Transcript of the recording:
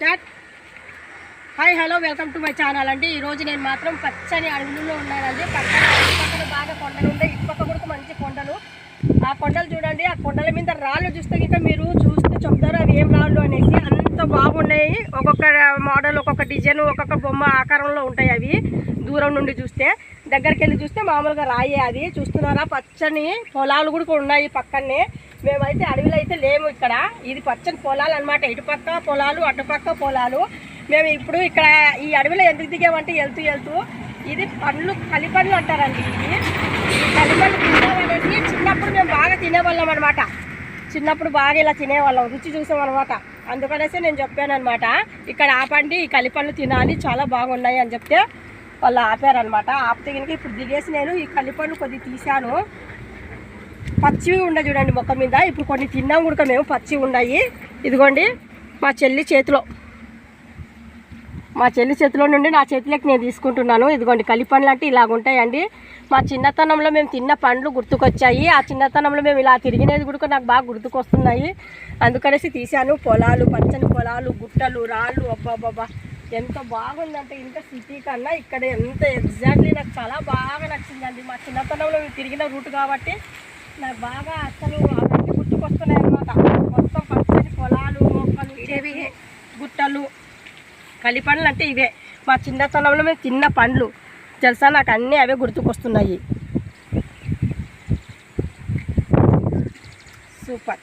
Start. Hi hello welcome to my channel అండి. ఈరోజు నేను మాత్రం పచ్చని అడవులలో ఉన్నానండి. పక్కన పక్కన బాగా కొండలు ఉంటాయి. ఇటు పక్క కూడా మంచి కొండలు. ఆ కొండలు చూడండి. ఆ కొండల మీద రాళ్ళు చూస్తే ఇంకా మీరు చూస్తే చెప్తారు. అవి ఏం రాళ్ళు అనేసి. బాగున్నాయి ఒక్కొక్క మోడల్ ఒక్కొక్క డిజైన్ ఒక్కొక్క బొమ్మ ఆకారంలో ఉంటాయి అవి. దూరం నుండి చూస్తే. దగ్గరికి వెళ్ళి చూస్తే మామూలుగా రాయే అది. చూస్తున్నారా? పచ్చని పొలాలు కూడా ఉన్నాయి పక్కనే. మేమైతే అడవిలో అయితే లేము ఇక్కడ. ఇది పచ్చని పొలాలు అనమాట ఇటుపక్క పొలాలు అటుపక్క పొలాలు. మేము ఇప్పుడు ఇక్కడ ఈ అడవిలో ఎందుకు దిగామంటే వెళ్తూ వెళ్తూ ఇది పండ్లు కలిపండ్లు అంటారండి ఇది. ఈ కలిపండ్లు తిన్నామనేసి చిన్నప్పుడు మేము బాగా తినేవాళ్ళం అనమాట చిన్నప్పుడు బాగా ఇలా తినేవాళ్ళం. రుచి చూసాం అనమాట అందుకనేసి నేను చెప్పాను అనమాట ఇక్కడ ఆపండి ఈ కలిపళ్ళు తినాలి చాలా బాగున్నాయి అని చెప్తే వాళ్ళు ఆపారనమాట ఆపితే కనుక ఇప్పుడు దిగేసి నేను ఈ కలిపళ్ళు కొద్దిగా తీశాను. పచ్చివి ఉండే చూడండి మొక్క మీద. ఇప్పుడు కొన్ని తిన్నాం కూడా మేము పచ్చివి ఉన్నాయి. ఇదిగోండి మా చెల్లి చేతిలో. మా చెల్లి చేతిలో నుండి నా చేతిలోకి నేను తీసుకుంటున్నాను. ఇదిగోండి కలిపండ్లు అంటే ఇలాగ ఉంటాయండి. మా చిన్నతనంలో మేము తిన్న పండ్లు గుర్తుకొచ్చాయి. ఆ చిన్నతనంలో మేము ఇలా తిరిగినది కూడా నాకు బాగా గుర్తుకొస్తున్నాయి. అందుకనేసి తీశాను. పొలాలు పచ్చని పొలాలు గుట్టలు రాళ్ళు అబ్బాబాబా ఎంత బాగుందంటే ఇంత సిటీ కన్నా ఇక్కడ ఎంత ఎగ్జాక్ట్లీ నాకు చాలా బాగా నచ్చిందండి. మా చిన్నతనంలో మేము తిరిగిన రూట్ కాబట్టి నాకు బాగా అసలు అవన్నీ గుర్తుకొస్తున్నాయి అనమాట మొత్తం పచ్చని పొలాలు మొక్కలు ఇవి గుట్టలు కలిపండ్లు అంటే ఇవే. మా చిన్నతనంలో మేము తిన్న పండ్లు. తెలుసా? నాకు అన్నీ అవే గుర్తుకొస్తున్నాయి. సూపర్.